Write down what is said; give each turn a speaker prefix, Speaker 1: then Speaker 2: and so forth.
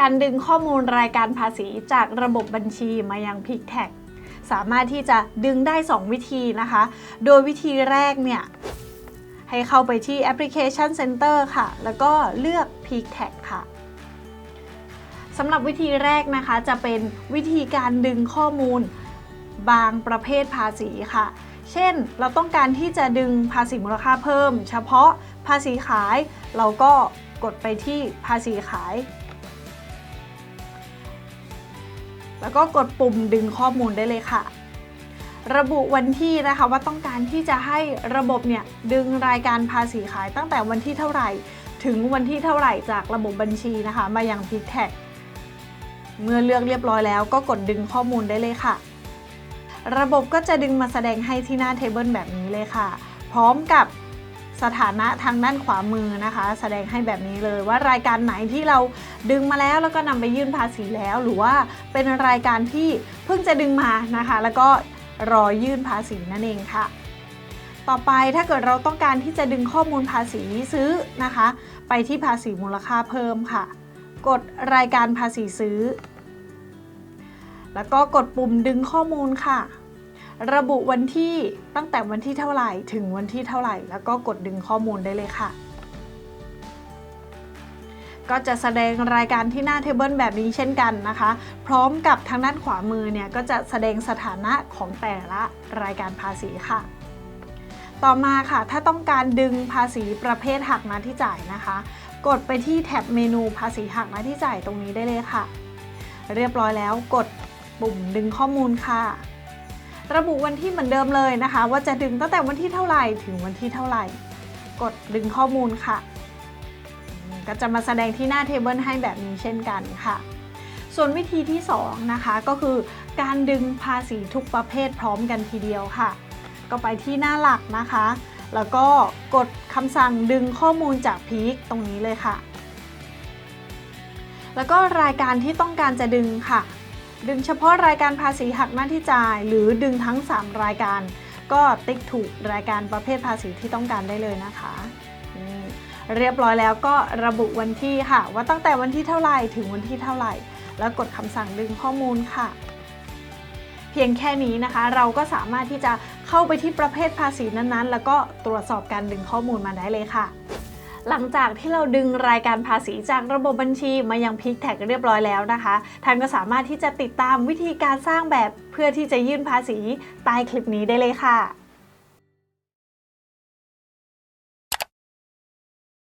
Speaker 1: การดึงข้อมูลรายการภาษีจากระบบบัญชีมายัง p i c t a g สามารถที่จะดึงได้ 2 วิธีนะคะ โดยวิธีแรกเนี่ย ให้เข้าไปที่แอปพลิเคชัน Center ค่ะ แล้วก็เลือก p i c t a g ค่ะสำหรับวิธีแรกนะคะจะเป็นวิธีการดึงข้อมูลบางประเภทภาษีค่ะ เช่น เราต้องการที่จะดึงภาษีมูลค่าเพิ่ม เฉพาะภาษีขาย เราก็กดไปที่ภาษีขาย แล้วก็กดปุ่มดึงข้อมูลได้เลยค่ะ ระบุวันที่นะคะว่าต้องการที่จะให้ระบบเนี่ยดึงรายการภาษีขายตั้งแต่วันที่เท่าไหร่ ถึงวันที่เท่าไหร่จากระบบบัญชีนะคะ มาอยัง p i c t a g เมื่อเลือกเรียบร้อยแล้วก็กดดึงข้อมูลได้เลยค่ะ ระบบก็จะดึงมาแสดงให้ที่หน้าเทเบิลแบบนี้เลยค่ะ พร้อมกับ สถานะทางด้านขวามือนะคะ แสดงให้แบบนี้เลยว่ารายการไหนที่เราดึงมาแล้วแล้วก็นำไปยื่นภาษีแล้ว หรือว่าเป็นรายการที่เพิ่งจะดึงมานะคะ แล้วก็รอยื่นภาษีนั่นเองค่ะ ต่อไปถ้าเกิดเราต้องการที่จะดึงข้อมูลภาษีซื้อนะคะ ไปที่ภาษีมูลค่าเพิ่มค่ะ กดรายการภาษีซื้อ แล้วก็กดปุ่มดึงข้อมูลค่ะ ระบุวันที่ตั้งแต่วันที่เท่าไหร่ถึงวันที่เท่าไหร่ แล้วก็กดดึงข้อมูลได้เลยค่ะ ก็จะแสดงรายการที่หน้าเทเบิลแบบนี้เช่นกันนะคะ พร้อมกับทางด้านขวามือเนี่ยก็จะแสดงสถานะของแต่ละรายการภาษีค่ะต่อมาค่ะ ถ้าต้องการดึงภาษีประเภทหักหน้าที่จ่ายนะคะ กดไปที่แท็บเมนูภาษีหักหน้าที่จ่ายตรงนี้ได้เลยค่ะ เรียบร้อยแล้วกดปุ่มดึงข้อมูลค่ะ ระบุวันที่เหมือนเดิมเลยนะคะ ว่าจะดึงตั้งแต่วันที่เท่าไหร่ถึงวันที่เท่าไหร่ กดดึงข้อมูลค่ะ ก็จะมาแสดงที่หน้าเทเบิลให้แบบนี้เช่นกันค่ะ ส่วนวิธีที่ 2 นะคะ ก็คือการดึงภาษีทุกประเภทพร้อมกันทีเดียวค่ะ ก็ไปที่หน้าหลักนะคะ แล้วก็กดคำสั่งดึงข้อมูลจากพีคตรงนี้เลยค่ะ แล้วก็รายการที่ต้องการจะดึงค่ะ ดึงเฉพาะรายการภาษีหักหน้าที่จ่าย หรือดึงทั้ง 3 รายการ ก็ติ๊กถูกรายการประเภทภาษีที่ต้องการได้เลยนะคะเรียบร้อยแล้วก็ระบุวันที่ค่ะ ว่าตั้งแต่วันที่เท่าไหร่ถึงวันที่เท่าไหร่ แล้วกดคำสั่งดึงข้อมูลค่ะ เพียงแค่นี้นะคะ เราก็สามารถที่จะเข้าไปที่ประเภทภาษีนั้นๆ แล้วก็ตรวจสอบการดึงข้อมูลมาได้เลยค่ะ หลังจากที่เราดึงรายการภาษีจากระบบบัญชีมายังพิกแท็กเรียบร้อยแล้วนะคะ ท่านก็สามารถที่จะติดตามวิธีการสร้างแบบเพื่อที่จะยื่นภาษีใต้คลิปนี้ได้เลยค่ะ